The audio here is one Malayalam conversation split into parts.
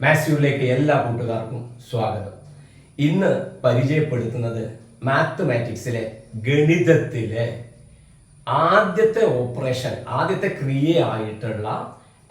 മാത്സ്യൂരിലേക്ക് എല്ലാ കൂട്ടുകാർക്കും സ്വാഗതം. ഇന്ന് പരിചയപ്പെടുത്തുന്നത് മാത്തമാറ്റിക്സിലെ ഗണിതത്തിലെ ആദ്യത്തെ ഓപ്പറേഷൻ ആദ്യത്തെ ക്രിയ ആയിട്ടുള്ള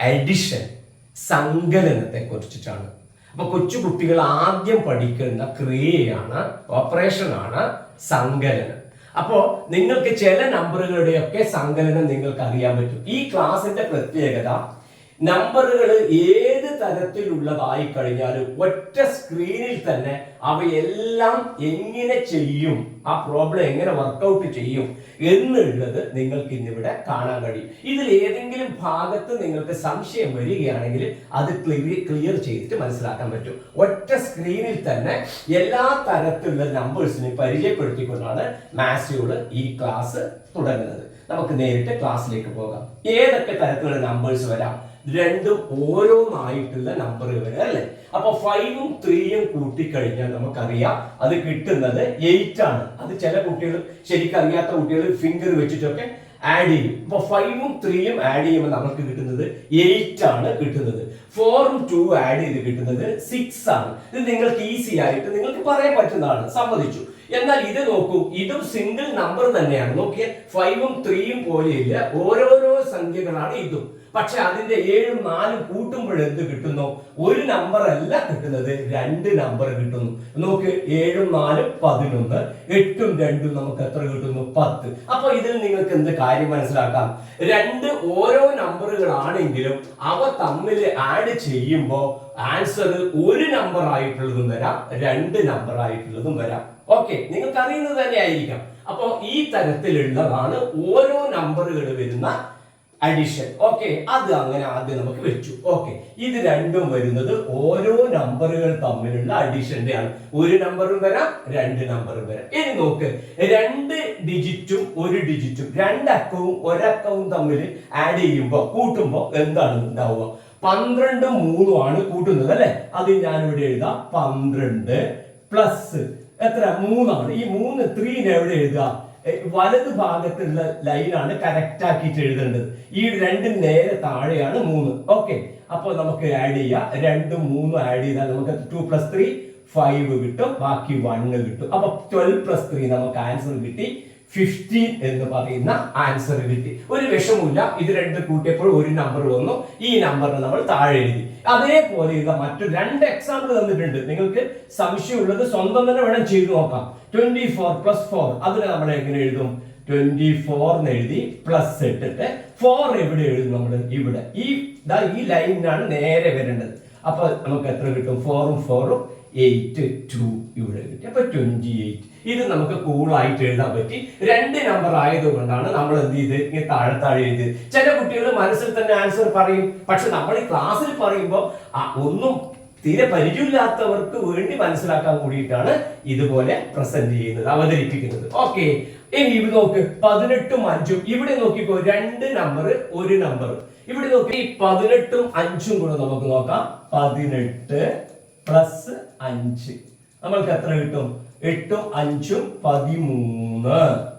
അഡിഷൻ സങ്കലനത്തെ കുറിച്ചിട്ടാണ് അപ്പൊ കൊച്ചു കുട്ടികൾ ആദ്യം പഠിക്കുന്ന ക്രിയയാണ് ഓപ്പറേഷൻ ആണ് സങ്കലനം. അപ്പോ നിങ്ങൾക്ക് ചില നമ്പറുകളുടെയൊക്കെ സങ്കലനം നിങ്ങൾക്ക് അറിയാൻ പറ്റും. ഈ ക്ലാസിന്റെ പ്രത്യേകത നമ്പറുകൾ ഏത് തരത്തിലുള്ളതായി കഴിഞ്ഞാലും ഒറ്റ സ്ക്രീനിൽ തന്നെ അവയെല്ലാം എങ്ങനെ ചെയ്യും ആ പ്രോബ്ലം എങ്ങനെ വർക്കൗട്ട് ചെയ്യും എന്നുള്ളത് നിങ്ങൾക്ക് ഇന്നിവിടെ കാണാൻ കഴിയും. ഇതിൽ ഏതെങ്കിലും ഭാഗത്ത് നിങ്ങൾക്ക് സംശയം വരികയാണെങ്കിൽ അത് ക്ലിയർ ക്ലിയർ ചെയ്തിട്ട് മനസ്സിലാക്കാൻ പറ്റും. ഒറ്റ സ്ക്രീനിൽ തന്നെ എല്ലാ തരത്തിലുള്ള നമ്പേഴ്സിനെ പരിചയപ്പെടുത്തിക്കൊണ്ടാണ് മാസിയോട് ഈ ക്ലാസ് തുടങ്ങുന്നത്. നമുക്ക് നേരിട്ട് ക്ലാസ്സിലേക്ക് പോകാം. ഏതൊക്കെ തരത്തിലുള്ള നമ്പേഴ്സ് വരാം? രണ്ടും ഓരോന്നായിട്ടുള്ള നമ്പർ വരെ അല്ലേ? അപ്പൊ ഫൈവും ത്രീയും കൂട്ടിക്കഴിഞ്ഞാൽ നമുക്കറിയാം അത് കിട്ടുന്നത് എയ്റ്റ് ആണ്. അത് ചില കുട്ടികൾ ശരിക്കും അറിയാത്ത കുട്ടികൾ ഫിംഗർ വെച്ചിട്ടൊക്കെ ആഡ് ചെയ്യും. അപ്പൊ ഫൈവും ത്രീയും ആഡ് ചെയ്യുമ്പോൾ നമുക്ക് കിട്ടുന്നത് എയ്റ്റ് ആണ് കിട്ടുന്നത്. ഫോറും ടു ആഡ് ചെയ്ത് കിട്ടുന്നത് സിക്സ് ആണ്. ഇത് നിങ്ങൾക്ക് ഈസി ആയിട്ട് നിങ്ങൾക്ക് പറയാൻ പറ്റുന്നതാണ്. സമ്മതിച്ചു. എന്നാൽ ഇത് നോക്കൂ ഇതും സിംഗിൾ നമ്പർ തന്നെയാണ്. നോക്കിയാൽ ഫൈവും ത്രീയും പോലെയില്ല. ഓരോരോ സംഖ്യകളാണ് ഇതും. പക്ഷെ അതിന്റെ ഏഴും നാലും കൂട്ടുമ്പോൾ എന്ത് കിട്ടുന്നു? ഒരു നമ്പർ അല്ല കിട്ടുന്നത് രണ്ട് നമ്പർ കിട്ടുന്നു. നോക്ക് ഏഴും നാലും പതിനൊന്ന് എട്ടും രണ്ടും നമുക്ക് എത്ര കിട്ടുന്നു? പത്ത്. അപ്പൊ ഇതിൽ നിങ്ങൾക്ക് എന്ത് കാര്യം മനസ്സിലാക്കാം? രണ്ട് ഓരോ നമ്പറുകളാണെങ്കിലും അവ തമ്മിൽ ആഡ് ചെയ്യുമ്പോൾ ആൻസർ ഒരു നമ്പർ ആയിട്ടുള്ളതും വരാം രണ്ട് നമ്പർ ആയിട്ടുള്ളതും വരാം. ഓക്കെ നിങ്ങൾക്ക് അറിയുന്നത് തന്നെ ആയിരിക്കാം അപ്പോൾ ഈ തരത്തിലുള്ളതാണ് ഓരോ നമ്പറുകൾ വരുന്ന അഡിഷൻ ഓക്കെ അത് അങ്ങനെ ആദ്യം നമുക്ക് വെച്ചു. ഓക്കെ ഇത് രണ്ടും വരുന്നത് ഓരോ നമ്പറുകൾ തമ്മിലുള്ള അഡിഷന്റെ ആണ്. ഒരു നമ്പറും വരാം രണ്ട് നമ്പറും വരാം. ഇനി നോക്ക് രണ്ട് ഡിജിറ്റും ഒരു ഡിജിറ്റും രണ്ടക്കവും ഒരക്കവും തമ്മിൽ ആഡ് ചെയ്യുമ്പോൾ കൂട്ടുമ്പോൾ എന്താണ് ഉണ്ടാവുക പന്ത്രണ്ടും മൂന്നും ആണ് കൂട്ടുന്നത് അല്ലെ? അത് ഇവിടെ എഴുതാം. പന്ത്രണ്ട് പ്ലസ് എത്ര? മൂന്നാണ്. ഈ മൂന്ന് ത്രീനെ എവിടെ എഴുതുക? വലത് ഭാഗത്തുള്ള ലൈനാണ് കറക്റ്റ് ആക്കിയിട്ട് എഴുതേണ്ടത്. ഈ രണ്ട് നേരെ താഴെയാണ് മൂന്ന്. ഓക്കെ അപ്പോൾ നമുക്ക് ആഡ് ചെയ്യാം. രണ്ടും മൂന്നും ആഡ് ചെയ്താൽ നമുക്ക് ടു പ്ലസ് ത്രീ ഫൈവ് കിട്ടും. ബാക്കി വണ്ണ് കിട്ടും. അപ്പൊ ട്വൽവ് പ്ലസ് ത്രീ നമുക്ക് ആൻസർ കിട്ടി. ഫിഫ്റ്റീൻ എന്ന് പറയുന്ന ആൻസർ കിട്ടി. ഒരു വിഷമില്ല ഇത് രണ്ട് കൂട്ടിയപ്പോൾ ഒരു നമ്പർ വന്നു. ഈ നമ്പറിന് നമ്മൾ താഴെ എഴുതി. അതേപോലെ ഇത് മറ്റു രണ്ട് എക്സാമ്പിൾ തന്നിട്ടുണ്ട്. നിങ്ങൾക്ക് സംശയമുള്ളത് സ്വന്തം തന്നെ വേണം ചെയ്തു നോക്കാം. ട്വന്റി ഫോർ പ്ലസ് ഫോർ അതിന് നമ്മൾ എങ്ങനെ എഴുതും? ട്വന്റി ഫോർ എന്ന് എഴുതി പ്ലസ് ഇട്ടിട്ട് ഫോർ എവിടെ എഴുതും നമ്മൾ? ഇവിടെ. ഈ ഈ ലൈനിനാണ് നേരെ വരേണ്ടത്. അപ്പൊ നമുക്ക് എത്ര കിട്ടും? ഫോറും ഫോറും എയ്റ്റ് ടു ഇവിടെ കിട്ടി. അപ്പൊ ട്വന്റി എയ്റ്റ് ഇത് നമുക്ക് കൂളായിട്ട് എഴുതാൻ പറ്റി. രണ്ട് നമ്പർ ആയതുകൊണ്ടാണ് നമ്മൾ എന്ത് ചെയ്ത് ഇങ്ങനെ താഴെ താഴെ എഴുതിയത്. ചില കുട്ടികൾ മനസ്സിൽ തന്നെ ആൻസർ പറയും. പക്ഷെ നമ്മൾ ഈ ക്ലാസ്സിൽ പറയുമ്പോൾ ഒന്നും തീരെ പരിചയമില്ലാത്തവർക്ക് വേണ്ടി മനസ്സിലാക്കാൻ കൂടിയിട്ടാണ് ഇതുപോലെ പ്രസന്റ് ചെയ്യുന്നത് അവതരിപ്പിക്കുന്നത്. ഓക്കെ ഇനി ഇവിടെ നോക്ക്. പതിനെട്ടും അഞ്ചും. ഇവിടെ നോക്കിക്കോ രണ്ട് നമ്പർ ഒരു നമ്പർ ഇവിടെ നോക്കി. പതിനെട്ടും അഞ്ചും കൂടെ നമുക്ക് നോക്കാം. പതിനെട്ട് പ്ലസ് അഞ്ച്. നമ്മൾക്ക് എത്ര കിട്ടും? എട്ടും അഞ്ചും പതിമൂന്ന്.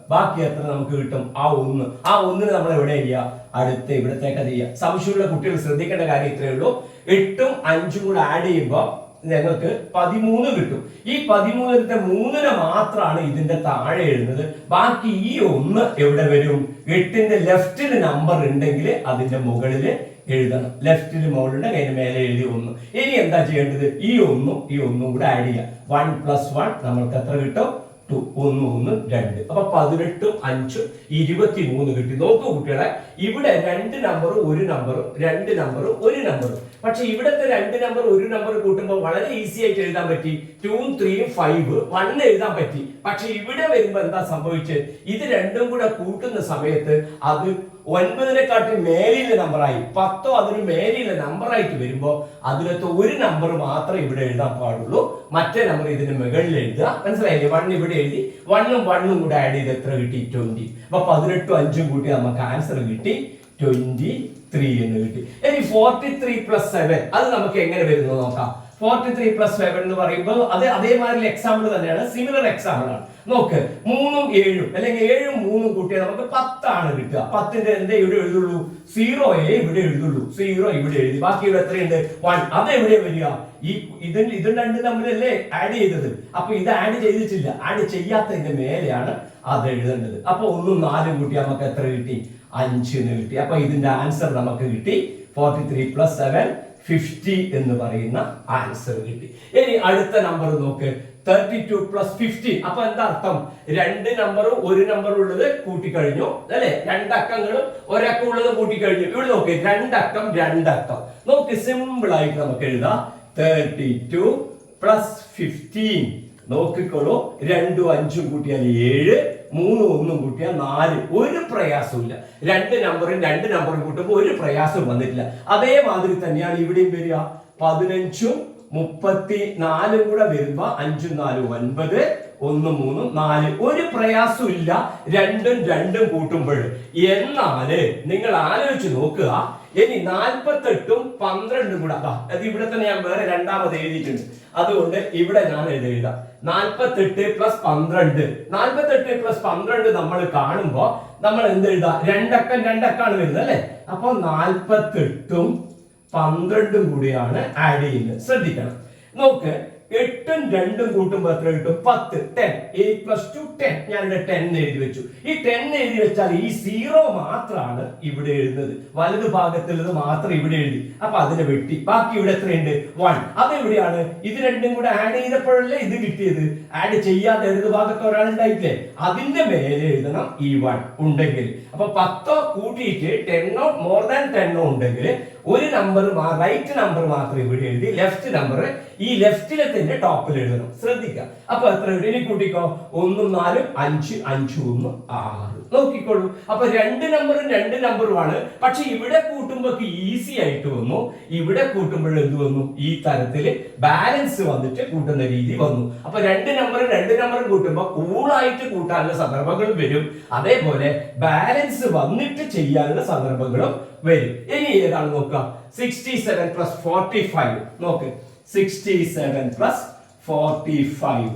ബാക്കി എത്ര നമുക്ക് കിട്ടും? ആ ഒന്ന്. ആ ഒന്നിന് നമ്മൾ എവിടെ ചെയ്യുക? അടുത്ത് ഇവിടത്തേക്ക് ചെയ്യുക. സംശയമുള്ള കുട്ടികൾ ശ്രദ്ധിക്കേണ്ട കാര്യം ഇത്രയേ ഉള്ളൂ. എട്ടും അഞ്ചും കൂടെ ആഡ് ചെയ്യുമ്പോൾ ഞങ്ങൾക്ക് പതിമൂന്ന് കിട്ടും. ഈ പതിമൂന്നിലത്തെ മൂന്നിന് മാത്രമാണ് ഇതിന്റെ താഴെ എഴുതുന്നത്. ബാക്കി ഈ ഒന്ന് എവിടെ വരും? എട്ടിന്റെ ലെഫ്റ്റിൽ നമ്പർ ഉണ്ടെങ്കിൽ അതിന്റെ മുകളിൽ എഴുതണം ലെഫ്റ്റിൽ മുകളിലുണ്ട് അതിന് മേലെ എഴുതി ഒന്ന്. ഇനി എന്താ ചെയ്യേണ്ടത്? ഈ ഒന്നും ഈ ഒന്നും കൂടെ ആഡ് ചെയ്യുക വൺ പ്ലസ് വൺ നമ്മൾക്ക് എത്ര കിട്ടും? ടു ഒന്ന് ഒന്ന് രണ്ട്. അപ്പൊ പതിനെട്ടും അഞ്ചും ഇരുപത്തി മൂന്ന് കിട്ടി. നോക്കൂ കുട്ടികളെ ഇവിടെ രണ്ട് നമ്പറും ഒരു നമ്പറും രണ്ട് നമ്പറും ഒരു നമ്പറും പക്ഷെ ഇവിടുത്തെ രണ്ട് നമ്പർ ഒരു നമ്പർ കൂട്ടുമ്പോൾ വളരെ ഈസി ആയിട്ട് എഴുതാൻ പറ്റി. ടൂവും ത്രീയും ഫൈവ് വൺ എഴുതാൻ പറ്റി. പക്ഷെ ഇവിടെ വരുമ്പോ എന്താ സംഭവിച്ചത്? ഇത് രണ്ടും കൂടെ കൂട്ടുന്ന സമയത്ത് അത് ഒൻപതിനെക്കാട്ടി മേലിലെ നമ്പറായി പത്തോ അതിന് മേലിലെ നമ്പറായിട്ട് വരുമ്പോൾ അതിലത്തെ ഒരു നമ്പർ മാത്രമേ ഇവിടെ എഴുതാൻ പാടുള്ളൂ. മറ്റേ നമ്പർ ഇതിന് മുകളിൽ എഴുതുക. മനസ്സിലായില്ലേ? വൺ ഇവിടെ എഴുതി വണ്ണും വണ്ണും കൂടെ ആഡ് ചെയ്ത് എത്ര കിട്ടി? ട്വന്റി അപ്പൊ പതിനെട്ടും അഞ്ചും കൂട്ടി നമുക്ക് ആൻസർ കിട്ടി. ട്വന്റി ത്രീ എന്ന് കിട്ടി. ഇനി ഫോർട്ടി ത്രീ പ്ലസ് സെവൻ അത് നമുക്ക് എങ്ങനെ വരുന്നു നോക്കാം? ഫോർട്ടി ത്രീ പ്ലസ് സെവൻ എന്ന് പറയുമ്പോൾ അത് അതേമാതിരി എക്സാമ്പിൾ തന്നെയാണ്. സിമിലർ എക്സാമ്പിൾ ആണ്. നോക്ക് മൂന്നും ഏഴും അല്ലെങ്കിൽ ഏഴും മൂന്നും കൂട്ടിയാൽ നമുക്ക് പത്താണ് കിട്ടുക. പത്തിന്റെ എന്ത് ഇവിടെ എഴുതുള്ളൂ. സീറോയെ ഇവിടെ എഴുതുള്ളൂ. സീറോ ഇവിടെ എഴുതി. ബാക്കി ഇവിടെ എത്രയുണ്ട്? വൺ അത് എവിടെ വരിക? ഈ ഇത് ഇതും രണ്ടും തമ്മിലല്ലേ ആഡ് ചെയ്തത്? അപ്പൊ ഇത് ആഡ് ചെയ്തിട്ടില്ല. ആഡ് ചെയ്യാത്തതിന്റെ മേലെയാണ് അത് എഴുതേണ്ടത്. അപ്പൊ ഒന്നും നാലും കൂട്ടി നമുക്ക് എത്ര കിട്ടി? അഞ്ച് എന്ന് കിട്ടി. അപ്പൊ ഇതിന്റെ ആൻസർ നമുക്ക് കിട്ടി. Forty three plus seven fifty എന്ന് പറയുന്ന ആൻസർ കിട്ടി. ഇനി അടുത്ത നമ്പർ നോക്ക്. തേർട്ടി ടു പ്ലസ് ഫിഫ്റ്റി അപ്പൊ എന്താ അർത്ഥം? രണ്ട് നമ്പറും ഒരു നമ്പറും ഉള്ളത് കൂട്ടിക്കഴിഞ്ഞു. അല്ലെ? രണ്ടക്കങ്ങളും ഒരക്കം ഉള്ളത് കൂട്ടിക്കഴിഞ്ഞു. ഇവിടെ നോക്ക്. രണ്ടക്കം രണ്ടക്കം. നോക്ക് സിമ്പിൾ ആയിട്ട് നമുക്ക് എഴുതാം. തേർട്ടി ടു പ്ലസ് ഫിഫ്റ്റീൻ നോക്കിക്കോളൂ. രണ്ടും അഞ്ചും കൂട്ടിയാൽ ഏഴ് മൂന്നും ഒന്നും കൂട്ടിയാൽ നാല്. ഒരു പ്രയാസമില്ല രണ്ട് നമ്പറും രണ്ട് നമ്പറും കൂട്ടുമ്പോൾ ഒരു പ്രയാസം വന്നിട്ടില്ല. അതേമാതിരി തന്നെയാണ് ഇവിടെയും വരിക. പതിനഞ്ചും മുപ്പത്തി നാലും കൂടെ വരുമ്പോ അഞ്ചും നാലും ഒൻപത് ഒന്ന് മൂന്നും നാല്. ഒരു പ്രയാസവും ഇല്ല രണ്ടും രണ്ടും കൂട്ടുമ്പോൾ. എന്നാൽ നിങ്ങൾ ആലോചിച്ച് നോക്കുക. ഇനി നാൽപ്പത്തെട്ടും പന്ത്രണ്ടും കൂടെ. അതാ അത് ഇവിടെ തന്നെ ഞാൻ വേറെ രണ്ടാമത് എഴുതിയിട്ടുണ്ട്. അതുകൊണ്ട് ഇവിടെ ഞാൻ എഴുതാം. നാൽപ്പത്തെട്ട് പ്ലസ് പന്ത്രണ്ട്. നാൽപ്പത്തെട്ട് പ്ലസ് പന്ത്രണ്ട് നമ്മൾ കാണുമ്പോ നമ്മൾ എന്ത് എഴുതാ? രണ്ടക്കം രണ്ടക്കാണ് വരുന്നത് അല്ലെ? അപ്പൊ നാൽപ്പത്തെട്ടും പന്ത്രണ്ടും കൂടിയാണ് ആഡ് ചെയ്യുന്നത്. ശ്രദ്ധിക്കണം. നോക്ക് എട്ടും രണ്ടും കൂട്ടുമ്പോൾ എത്ര കിട്ടും? പത്ത്. Ten. Eight plus two ten. ഞാനിവിടെ ടെൻ എഴുതി വെച്ചു. ഈ ടെൻ എഴുതി വെച്ചാൽ ഈ സീറോ മാത്രമാണ് ഇവിടെ എഴുതുന്നത്. വലത് ഭാഗത്തുള്ളത് മാത്രം ഇവിടെ എഴുതി. അപ്പൊ അതിനെ വെട്ടി. ബാക്കി ഇവിടെ എത്രയുണ്ട്? വൺ അതെവിടെയാണ് ഇത് രണ്ടും കൂടെ ആഡ് ചെയ്തപ്പോഴല്ലേ ഇത് കിട്ടിയത്? ആഡ് ചെയ്യാതെ ഇടത് ഭാഗത്ത് ഒരാളുണ്ടായിട്ടില്ലേ? അതിന്റെ മേലെ എഴുതണം ഈ വൺ ഉണ്ടെങ്കിൽ. അപ്പൊ പത്തോ കൂട്ടിയിട്ട് ടെന്നോ മോർ ദാൻ ടെന്നോ ഉണ്ടെങ്കിൽ ഒരു നമ്പർ റൈറ്റ് നമ്പർ മാത്രം ഇവിടെ എഴുതി ലെഫ്റ്റ് നമ്പർ ഈ ലെഫ്റ്റിലെ തന്നെ ടോപ്പിൽ എഴുതണം. ശ്രദ്ധിക്കുക അപ്പൊ എത്ര? ഇനി കൂട്ടിക്കോ. ഒന്നും നാലും അഞ്ച് അഞ്ചും ഒന്ന് ആറ്. നോക്കിക്കോളൂ. അപ്പൊ രണ്ട് നമ്പറും രണ്ട് നമ്പറുമാണ് പക്ഷെ ഇവിടെ കൂട്ടുമ്പോൾ ഈസി ആയിട്ട് വന്നു. ഇവിടെ കൂട്ടുമ്പോൾ എന്ത് വന്നു? ഈ തരത്തിൽ ബാലൻസ് വന്നിട്ട് കൂട്ടുന്ന രീതി വന്നു. അപ്പൊ രണ്ട് നമ്പറും രണ്ട് നമ്പറും കൂട്ടുമ്പോ കൂളായിട്ട് കൂട്ടാനുള്ള സന്ദർഭങ്ങളും വരും. അതേപോലെ ബാലൻസ് വന്നിട്ട് ചെയ്യാനുള്ള സന്ദർഭങ്ങളും വരും. ഇനി ഏതാണ് നോക്കുക? Sixty seven plus forty five നോക്ക്. Sixty seven plus forty five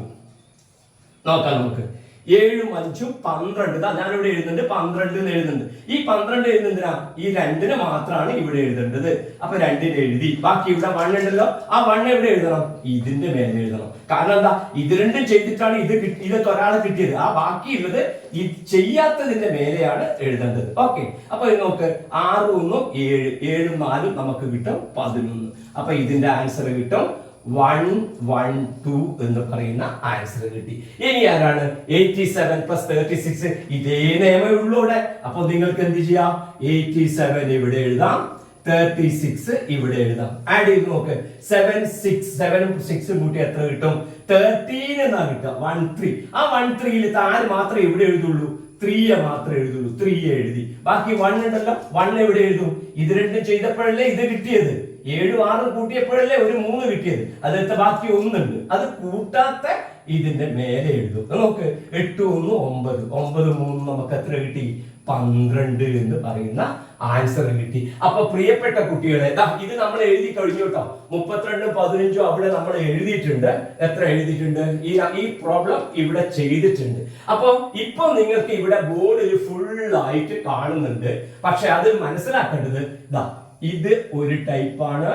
നോക്കാം നമുക്ക്. ഏഴും അഞ്ചും പന്ത്രണ്ട്. ഇതാ ഞാനിവിടെ എഴുതുന്നുണ്ട്. പന്ത്രണ്ട് എന്ന് എഴുതുന്നുണ്ട്. ഈ പന്ത്രണ്ട് എഴുതുന്നതിനാ ഈ രണ്ടിന് മാത്രമാണ് ഇവിടെ എഴുതേണ്ടത്. അപ്പൊ രണ്ടിന് എഴുതി. ബാക്കി ഇവിടെ വൺ ഉണ്ടല്ലോ. ആ വൺ എവിടെ എഴുതണം? ഇതിന്റെ മേലെ എഴുതണം. കാരണം എന്താ? ഇത് രണ്ടും ചെയ്തിട്ടാണ് ഇത് കിട്ടി- ഇതൊക്കെ ഒരാളെ കിട്ടിയത്. ആ ബാക്കിയുള്ളത് ഈ ചെയ്യാത്തതിന്റെ മേലെയാണ് എഴുതേണ്ടത്. ഓക്കെ അപ്പൊ നോക്ക്. ആറ് ഒന്നും ഏഴ് ഏഴും നാലും നമുക്ക് കിട്ടും പതിനൊന്ന്. അപ്പൊ ഇതിന്റെ ആൻസർ കിട്ടും വൺ വൺ ടു എന്ന് പറയുന്ന ആൻസർ കിട്ടി. ഇനി ആരാണ്? Eighty seven plus thirty six ഇതേ നിയമേ ഉള്ളൂ ഇവിടെ. അപ്പൊ നിങ്ങൾക്ക് എന്ത് ചെയ്യാം? എയ്റ്റി സെവൻ ഇവിടെ എഴുതാം. തേർട്ടി സിക്സ് ഇവിടെ എഴുതാം. ആഡ് ചെയ്ത് നോക്ക്. സെവൻ സിക്സ് സെവനും സിക്സും കൂട്ടി എത്ര കിട്ടും? തേർട്ടീൻ എന്നാ കിട്ടുക. വൺ ത്രീ ആ വൺ ത്രീയിൽ താൻ മാത്രമേ ഇവിടെ എഴുതുള്ളൂ. ത്രീയെ മാത്രമേ എഴുതുള്ളൂ. ത്രീയെ എഴുതി. ബാക്കി വൺ ഉണ്ടല്ലോ. വൺ എവിടെ എഴുതും? ഇത് രണ്ടും ചെയ്തപ്പോഴല്ലേ ഇത് കിട്ടിയത്? ഏഴും ആറും കൂട്ടിയപ്പോഴല്ലേ ഒരു മൂന്ന് കിട്ടിയത്? അതിലത്തെ ബാക്കി ഒന്നുണ്ട്. അത് കൂട്ടാത്ത ഇതിന്റെ മേലെ എഴുതും. നമുക്ക് എട്ട് ഒന്ന് ഒമ്പത്. ഒമ്പത് മൂന്ന് നമുക്ക് എത്ര കിട്ടി? പന്ത്രണ്ട് എന്ന് പറയുന്ന ആൻസർ കിട്ടി. അപ്പൊ പ്രിയപ്പെട്ട കുട്ടികളെ ഇത് നമ്മൾ എഴുതി കഴിഞ്ഞു കേട്ടോ. മുപ്പത്തിരണ്ടും പതിനഞ്ചും അവിടെ നമ്മൾ എഴുതിയിട്ടുണ്ട്. എത്ര എഴുതിയിട്ടുണ്ട്? ഈ ഈ പ്രോബ്ലം ഇവിടെ ചെയ്തിട്ടുണ്ട്. അപ്പൊ ഇപ്പൊ നിങ്ങൾക്ക് ഇവിടെ ബോർഡിൽ ഫുൾ ആയിട്ട് കാണുന്നുണ്ട്. പക്ഷെ അത് മനസ്സിലാക്കേണ്ടത് ദാ ഇത് ഒരു ടൈപ്പാണ്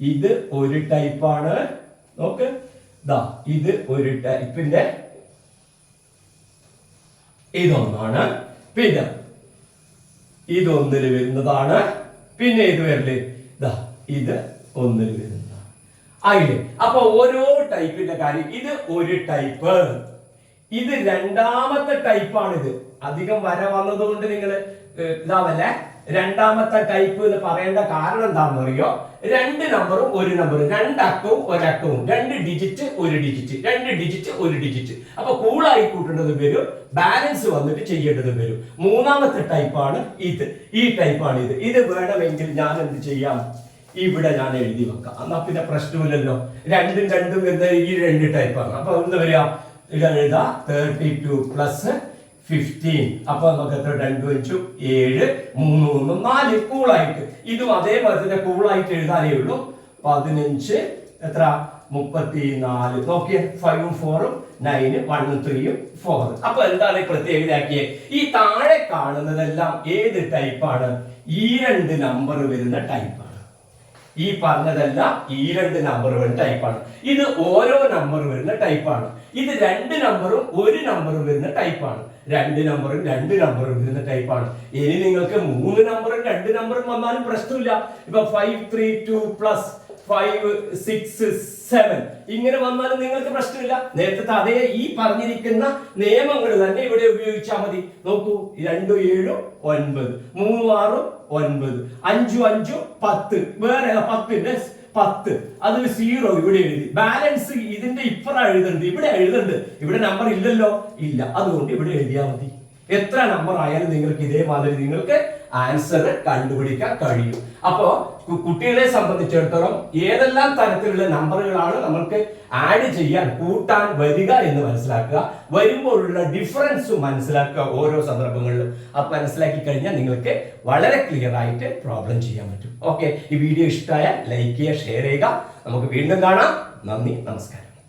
ഇത് ഒരു ടൈപ്പാണ് നോക്ക്. ദാ ഇത് ഒരു ടൈപ്പിന്റെ ഇതൊന്നാണ്. പിന്നെ ഇതൊന്നിൽ വരുന്നതാണ്. പിന്നെ ഇത് വരൽ ദാ ഇത് ഒന്നിൽ വരുന്നതാണ്. ആയില്ലേ? അപ്പൊ ഓരോ ടൈപ്പിന്റെ കാര്യം. ഇത് ഒരു ടൈപ്പ് ഇത് രണ്ടാമത്തെ ടൈപ്പാണിത് അധികം വര വന്നതുകൊണ്ട് നിങ്ങൾ ഇതാവല്ലേ? രണ്ടാമത്തെ ടൈപ്പ് എന്ന് പറയേണ്ട കാരണം എന്താണെന്ന് അറിയോ? രണ്ട് നമ്പറും ഒരു നമ്പറും രണ്ടക്കവും ഒരക്കവും. രണ്ട് ഡിജിറ്റ് ഒരു ഡിജിറ്റ് രണ്ട് ഡിജിറ്റ് ഒരു ഡിജിറ്റ് അപ്പൊ കൂളായി കൂട്ടേണ്ടത് വരും. ബാലൻസ് വന്നിട്ട് ചെയ്യേണ്ടത് വരും. മൂന്നാമത്തെ ടൈപ്പാണ് ഇത്. ഈ ടൈപ്പാണ് ഇത്. ഇത് വേണമെങ്കിൽ ഞാൻ എന്ത് ചെയ്യാം? ഇവിടെ ഞാൻ എഴുതി വെക്കാം. എന്നാ പിന്നെ പ്രശ്നമില്ലല്ലോ. രണ്ടും രണ്ടും എന്ന ഈ രണ്ട് ടൈപ്പാണ് അപ്പൊ എന്താ പറയാ ഇവിടെ എഴുതാം. തേർട്ടി ടു പ്ലസ് ഫിഫ്റ്റീൻ അപ്പൊ നമുക്ക് എത്ര രണ്ടു വെച്ചു ഏഴ് മൂന്ന് മൂന്ന് നാല്. കൂളായിട്ട് ഇതും അതേപോലെ തന്നെ കൂളായിട്ട് എഴുതാനേ ഉള്ളൂ. പതിനഞ്ച് എത്ര? മുപ്പത്തി നാല് നോക്കിയേ ഫൈവും ഫോറും നയന് വണ്ണും ത്രീയും ഫോർ അപ്പൊ എന്താണ് ഈ പ്രത്യേകതയാക്കിയേ ഈ താഴെ കാണുന്നതെല്ലാം ഏത് ടൈപ്പാണ് ഈ രണ്ട് നമ്പർ വരുന്ന ടൈപ്പാണ് ഈ പറഞ്ഞതെല്ലാം ഈ രണ്ട് നമ്പർ വരുന്ന ടൈപ്പാണ് ഇത് ഓരോ നമ്പർ വരുന്ന ടൈപ്പാണ് ഇത് രണ്ട് നമ്പറും ഒരു നമ്പർ വരുന്ന ടൈപ്പാണ് രണ്ട് നമ്പറും രണ്ട് നമ്പറും വരുന്ന ടൈപ്പാണ് ഇനി നിങ്ങൾക്ക് മൂന്ന് നമ്പറും രണ്ട് നമ്പറും വന്നാലും പ്രശ്നമില്ല. ഇപ്പൊ five three two plus five six seven ഇങ്ങനെ വന്നാലും നിങ്ങൾക്ക് പ്രശ്നമില്ല. നേരത്തെ അതേ ഈ പറഞ്ഞിരിക്കുന്ന നിയമങ്ങൾ തന്നെ ഇവിടെ ഉപയോഗിച്ചാൽ മതി. നോക്കൂ രണ്ടു ഏഴും ഒൻപത്. മൂന്ന് ആറും ഒൻപത്. അഞ്ചു അഞ്ചു പത്ത്. വേറെ പത്തിന്റെ പത്ത് അത് സീറോ ഇവിടെ എഴുതി. ബാലൻസ് ഇതിന്റെ ഇപ്പറ എഴുതുന്നുണ്ട്. ഇവിടെ എഴുതുന്നുണ്ട്. ഇവിടെ നമ്പർ ഇല്ലല്ലോ? ഇല്ല. അതുകൊണ്ട് ഇവിടെ എഴുതിയാൽ മതി. എത്ര നമ്പർ ആയാലും നിങ്ങൾക്ക് ഇതേമാതിരി നിങ്ങൾക്ക് ആൻസർ കണ്ടുപിടിക്കാൻ കഴിയും. അപ്പോ കുട്ടികളെ സംബന്ധിച്ചിടത്തോളം ഏതെല്ലാം തരത്തിലുള്ള നമ്പറുകളാണ് നമ്മൾക്ക് ആഡ് ചെയ്യാൻ കൂട്ടാൻ വരിക എന്ന് മനസ്സിലാക്കുക. വരുമ്പോഴുള്ള ഡിഫറൻസ് മനസ്സിലാക്കുക ഓരോ സന്ദർഭങ്ങളിലും. അത് മനസ്സിലാക്കി കഴിഞ്ഞാൽ നിങ്ങൾക്ക് വളരെ ക്ലിയർ ആയിട്ട് പ്രോബ്ലം ചെയ്യാൻ പറ്റും. ഓക്കെ ഈ വീഡിയോ ഇഷ്ടമായ ലൈക്ക് ചെയ്യുക ഷെയർ ചെയ്യുക. നമുക്ക് വീണ്ടും കാണാം. നന്ദി നമസ്കാരം.